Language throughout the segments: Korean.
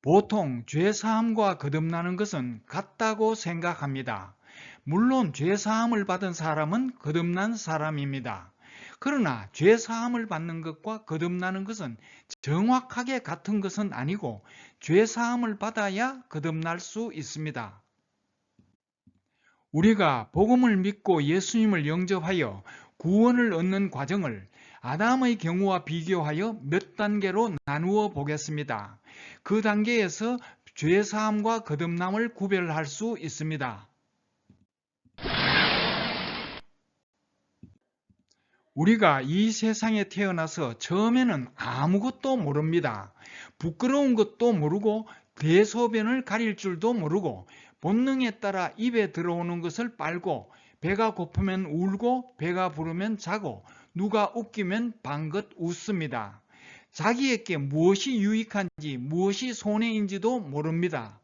보통 죄사함과 거듭나는 것은 같다고 생각합니다. 물론 죄사함을 받은 사람은 거듭난 사람입니다. 그러나 죄사함을 받는 것과 거듭나는 것은 정확하게 같은 것은 아니고 죄사함을 받아야 거듭날 수 있습니다. 우리가 복음을 믿고 예수님을 영접하여 구원을 얻는 과정을 아담의 경우와 비교하여 몇 단계로 나누어 보겠습니다. 그 단계에서 죄사함과 거듭남을 구별할 수 있습니다. 우리가 이 세상에 태어나서 처음에는 아무것도 모릅니다. 부끄러운 것도 모르고 대소변을 가릴 줄도 모르고 본능에 따라 입에 들어오는 것을 빨고 배가 고프면 울고 배가 부르면 자고 누가 웃기면 방긋 웃습니다. 자기에게 무엇이 유익한지 무엇이 손해인지도 모릅니다.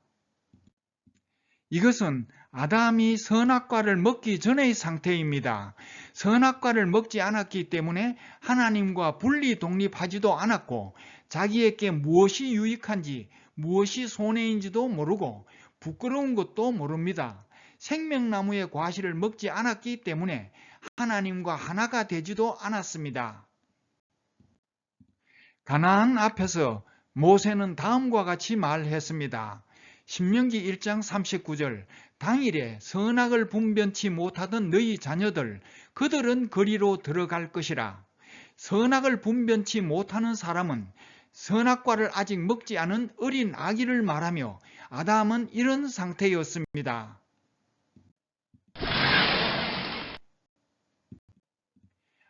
이것은 아담이 선악과를 먹기 전의 상태입니다. 선악과를 먹지 않았기 때문에 하나님과 분리 독립하지도 않았고 자기에게 무엇이 유익한지 무엇이 손해인지도 모르고 부끄러운 것도 모릅니다. 생명나무의 과실을 먹지 않았기 때문에 하나님과 하나가 되지도 않았습니다. 가나안 앞에서 모세는 다음과 같이 말했습니다. 신명기 1장 39절 당일에 선악을 분변치 못하던 너희 자녀들 그들은 거리로 들어갈 것이라 선악을 분변치 못하는 사람은 선악과를 아직 먹지 않은 어린 아기를 말하며 아담은 이런 상태였습니다.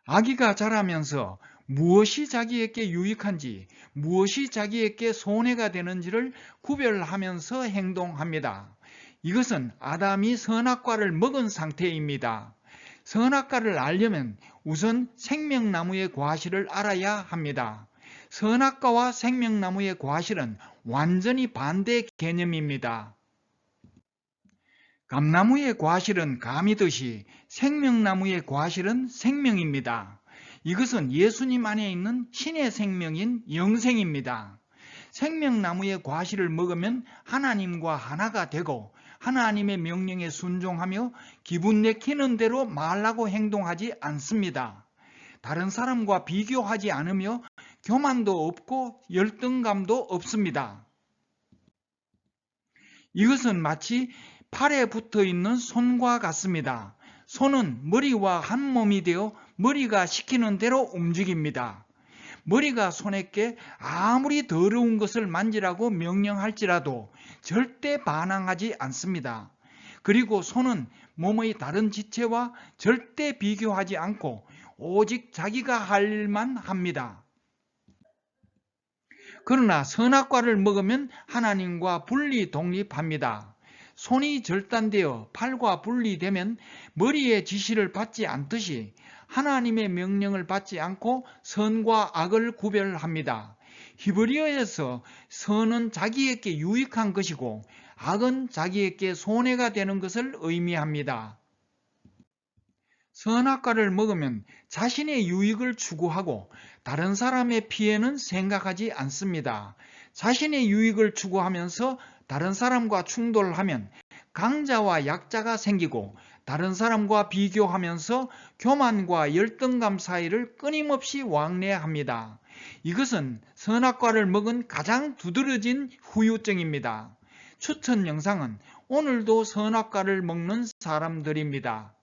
아기가 자라면서 무엇이 자기에게 유익한지 무엇이 자기에게 손해가 되는지를 구별하면서 행동합니다. 이것은 아담이 선악과를 먹은 상태입니다. 선악과를 알려면 우선 생명나무의 과실을 알아야 합니다. 선악과와 생명나무의 과실은 완전히 반대 개념입니다. 감나무의 과실은 감이듯이 생명나무의 과실은 생명입니다. 이것은 예수님 안에 있는 신의 생명인 영생입니다. 생명나무의 과실을 먹으면 하나님과 하나가 되고 하나님의 명령에 순종하며 기분 내키는 대로 말하고 행동하지 않습니다. 다른 사람과 비교하지 않으며 교만도 없고 열등감도 없습니다. 이것은 마치 팔에 붙어 있는 손과 같습니다. 손은 머리와 한 몸이 되어 머리가 시키는 대로 움직입니다. 머리가 손에게 아무리 더러운 것을 만지라고 명령할지라도 절대 반항하지 않습니다. 그리고 손은 몸의 다른 지체와 절대 비교하지 않고 오직 자기가 할 일만 합니다. 그러나 선악과를 먹으면 하나님과 분리 독립합니다. 손이 절단되어 팔과 분리되면 머리의 지시를 받지 않듯이 하나님의 명령을 받지 않고 선과 악을 구별합니다. 히브리어에서 선은 자기에게 유익한 것이고 악은 자기에게 손해가 되는 것을 의미합니다. 선악과를 먹으면 자신의 유익을 추구하고 다른 사람의 피해는 생각하지 않습니다. 자신의 유익을 추구하면서 다른 사람과 충돌하면 강자와 약자가 생기고 다른 사람과 비교하면서 교만과 열등감 사이를 끊임없이 왕래합니다. 이것은 선악과를 먹은 가장 두드러진 후유증입니다. 추천 영상은 오늘도 선악과를 먹는 사람들입니다.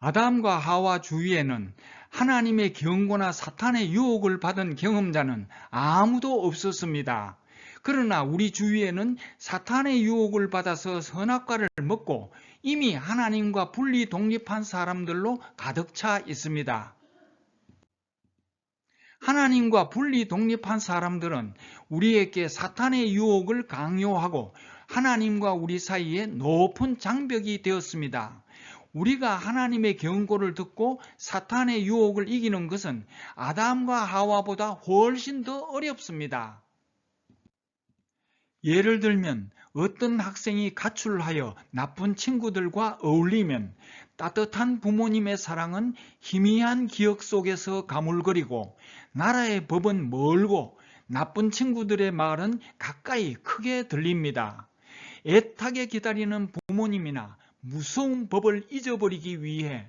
아담과 하와 주위에는 하나님의 경고나 사탄의 유혹을 받은 경험자는 아무도 없었습니다. 그러나 우리 주위에는 사탄의 유혹을 받아서 선악과를 먹고 이미 하나님과 분리 독립한 사람들로 가득 차 있습니다. 하나님과 분리 독립한 사람들은 우리에게 사탄의 유혹을 강요하고 하나님과 우리 사이에 높은 장벽이 되었습니다. 우리가 하나님의 경고를 듣고 사탄의 유혹을 이기는 것은 아담과 하와보다 훨씬 더 어렵습니다. 예를 들면 어떤 학생이 가출하여 나쁜 친구들과 어울리면 따뜻한 부모님의 사랑은 희미한 기억 속에서 가물거리고 나라의 법은 멀고 나쁜 친구들의 말은 가까이 크게 들립니다. 애타게 기다리는 부모님이나 무서운 법을 잊어버리기 위해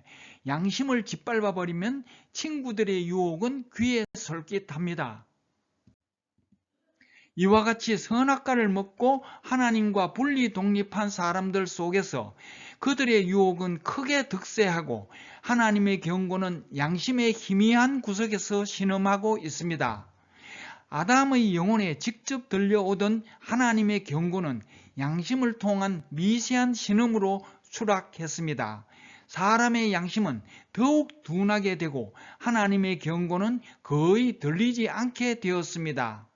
양심을 짓밟아 버리면 친구들의 유혹은 귀에 솔깃합니다. 이와 같이 선악과를 먹고 하나님과 분리 독립한 사람들 속에서 그들의 유혹은 크게 득세하고 하나님의 경고는 양심의 희미한 구석에서 신음하고 있습니다. 아담의 영혼에 직접 들려오던 하나님의 경고는 양심을 통한 미세한 신음으로 추락했습니다. 사람의 양심은 더욱 둔하게 되고 하나님의 경고는 거의 들리지 않게 되었습니다.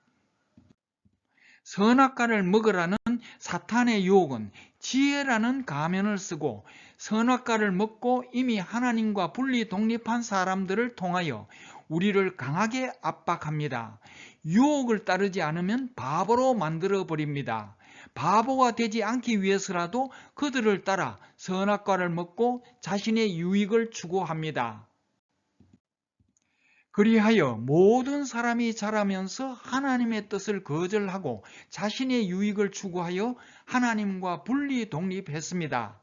선악과를 먹으라는 사탄의 유혹은 지혜라는 가면을 쓰고 선악과를 먹고 이미 하나님과 분리 독립한 사람들을 통하여 우리를 강하게 압박합니다. 유혹을 따르지 않으면 바보로 만들어 버립니다. 바보가 되지 않기 위해서라도 그들을 따라 선악과를 먹고 자신의 유익을 추구합니다. 그리하여 모든 사람이 자라면서 하나님의 뜻을 거절하고 자신의 유익을 추구하여 하나님과 분리 독립했습니다.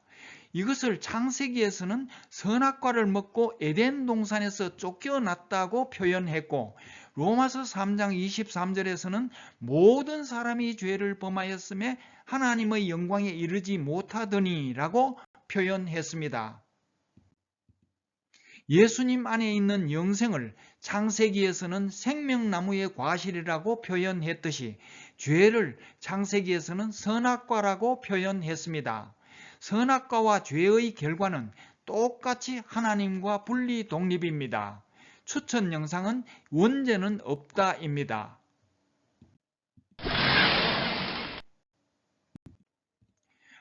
이것을 창세기에서는 선악과를 먹고 에덴 동산에서 쫓겨났다고 표현했고 로마서 3장 23절에서는 모든 사람이 죄를 범하였음에 하나님의 영광에 이르지 못하더니라고 표현했습니다. 예수님 안에 있는 영생을 창세기에서는 생명나무의 과실이라고 표현했듯이 죄를 창세기에서는 선악과라고 표현했습니다. 선악과와 죄의 결과는 똑같이 하나님과 분리 독립입니다. 추천 영상은 원죄는 없다입니다.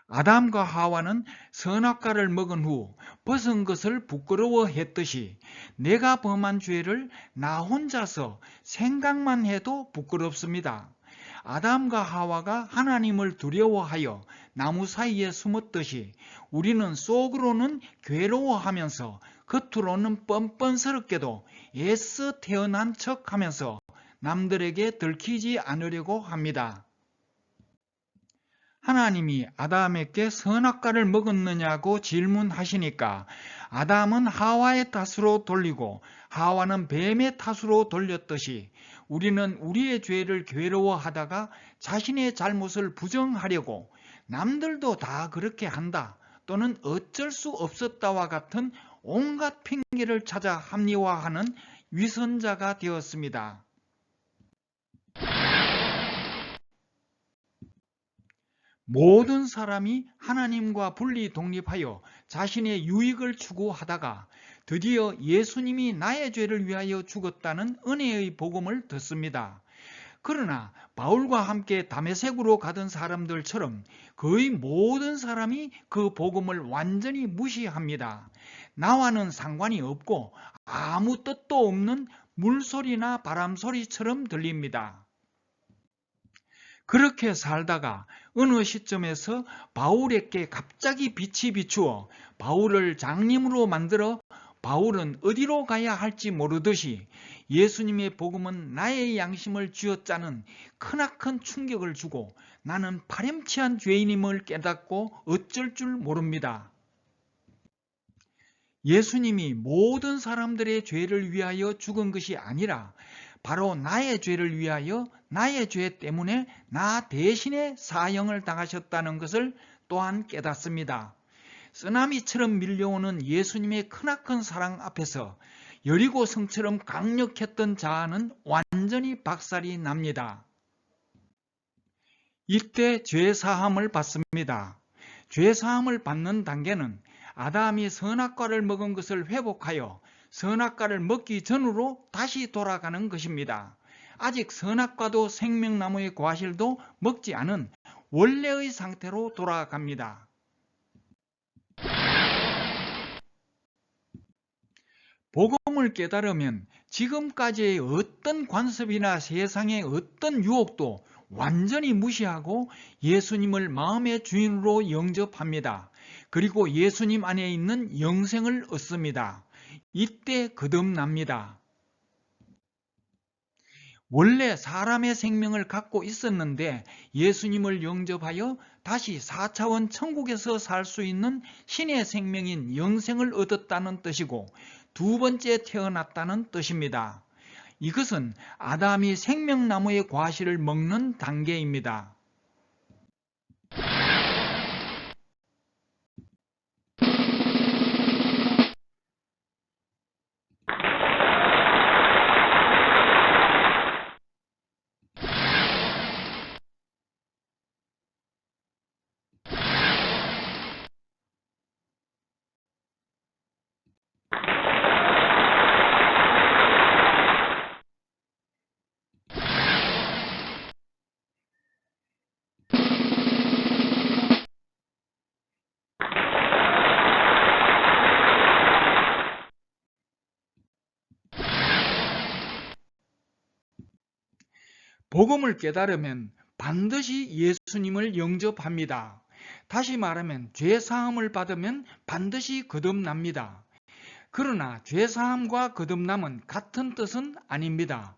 아담과 하와는 선악과를 먹은 후 벗은 것을 부끄러워했듯이 내가 범한 죄를 나 혼자서 생각만 해도 부끄럽습니다. 아담과 하와가 하나님을 두려워하여 나무 사이에 숨었듯이 우리는 속으로는 괴로워하면서 겉으로는 뻔뻔스럽게도 애써 태어난 척 하면서 남들에게 들키지 않으려고 합니다. 하나님이 아담에게 선악과를 먹었느냐고 질문하시니까 아담은 하와의 탓으로 돌리고 하와는 뱀의 탓으로 돌렸듯이 우리는 우리의 죄를 괴로워하다가 자신의 잘못을 부정하려고 남들도 다 그렇게 한다 또는 어쩔 수 없었다와 같은 온갖 핑계를 찾아 합리화하는 위선자가 되었습니다. 모든 사람이 하나님과 분리 독립하여 자신의 유익을 추구하다가 드디어 예수님이 나의 죄를 위하여 죽었다는 은혜의 복음을 듣습니다. 그러나 바울과 함께 담에색으로 가던 사람들처럼 거의 모든 사람이 그 복음을 완전히 무시합니다. 나와는 상관이 없고 아무 뜻도 없는 물소리나 바람소리처럼 들립니다. 그렇게 살다가 어느 시점에서 바울에게 갑자기 빛이 비추어 바울을 장님으로 만들어 바울은 어디로 가야 할지 모르듯이 예수님의 복음은 나의 양심을 쥐어짜는 크나큰 충격을 주고 나는 파렴치한 죄인임을 깨닫고 어쩔 줄 모릅니다. 예수님이 모든 사람들의 죄를 위하여 죽은 것이 아니라 바로 나의 죄를 위하여 나의 죄 때문에 나 대신에 사형을 당하셨다는 것을 또한 깨닫습니다. 쓰나미처럼 밀려오는 예수님의 크나큰 사랑 앞에서 여리고 성처럼 강력했던 자아는 완전히 박살이 납니다. 이때 죄사함을 받습니다. 죄사함을 받는 단계는 아담이 선악과를 먹은 것을 회복하여 선악과를 먹기 전으로 다시 돌아가는 것입니다. 아직 선악과도 생명나무의 과실도 먹지 않은 원래의 상태로 돌아갑니다. 복음을 깨달으면 지금까지의 어떤 관습이나 세상의 어떤 유혹도 완전히 무시하고 예수님을 마음의 주인으로 영접합니다. 그리고 예수님 안에 있는 영생을 얻습니다. 이때 거듭납니다. 원래 사람의 생명을 갖고 있었는데 예수님을 영접하여 다시 4차원 천국에서 살 수 있는 신의 생명인 영생을 얻었다는 뜻이고 두 번째 태어났다는 뜻입니다. 이것은 아담이 생명나무의 과실을 먹는 단계입니다. 복음을 깨달으면 반드시 예수님을 영접합니다. 다시 말하면 죄 사함을 받으면 반드시 거듭납니다. 그러나 죄 사함과 거듭남은 같은 뜻은 아닙니다.